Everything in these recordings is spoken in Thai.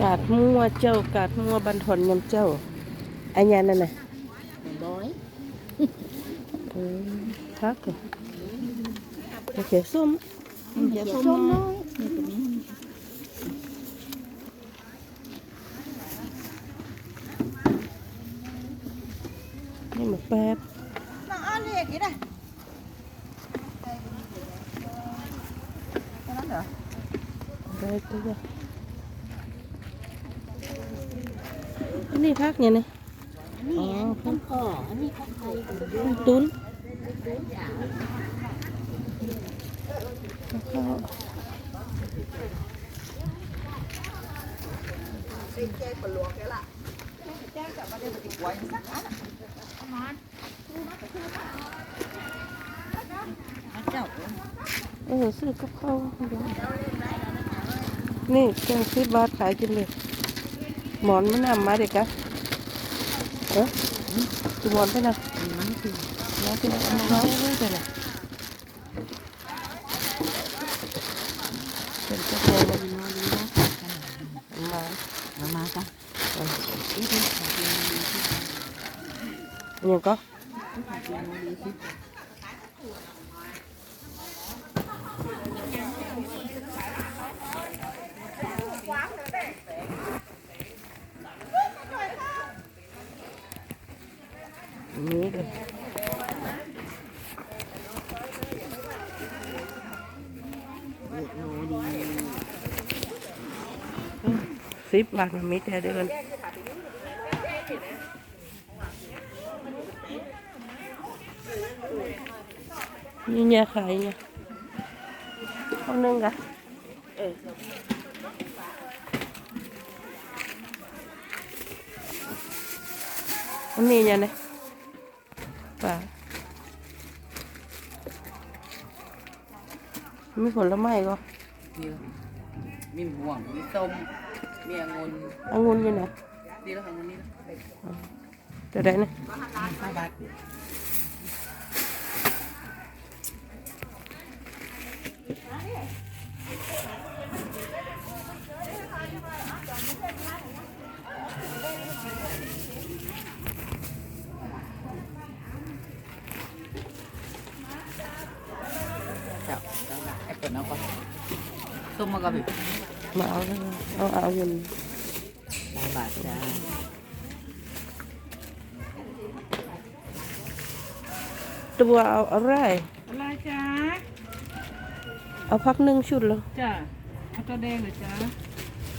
กาดมัวเจ้ากาดมัวบันทอนยำเจ้าอันยันนั่นน่ะร้อยเออทักเหรอโอเคส้มเดี๋ยวส้มน้อยนี่ตรงนี้นี่หมกแป๊บน้องอ้อนเรียกกี่ได้นั้นเหรอได้ตัว อันนี้พักเนี่ยนะนี่ต้นคออันนี้ข้าวไตุ้นข้าวเออซื้อกับข้าวนี่แกงสิบบาทขายกินเลย หมอนไม่นำมาเด็กกะเออจุหมอนไปนะมันคือน้องกินเอามาไว้ไว้ไปนะเป็นเจ้าของมันมาดีนะมาเรามาจ้ะเนี่ยก็นี่เลย สิบบาทมันมีแต่เดินนี่เนี่ยขายเนี่ยเอาหนึ่งกะเอออันนี้เนี่ยนะ ป่ามีผลไม้ก็มีมีม่วงมีส้มมีองุ่นองุ่นอยู่ไหนดีแล้วค่ะองุ่นนี่จะได้นะห้าบาทาแอปเปิลเอาก่อนส้มมากับแบบมาเอาเลยเอาเอาองุ่นห้าบาทจ้าตัวเอาอะไรอะไรจ๊ะเอาพักหนึ่งชุดแล้วจ้ะเอาตัวแดงเหรอจ๊ะ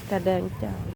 แต่แดงจ้า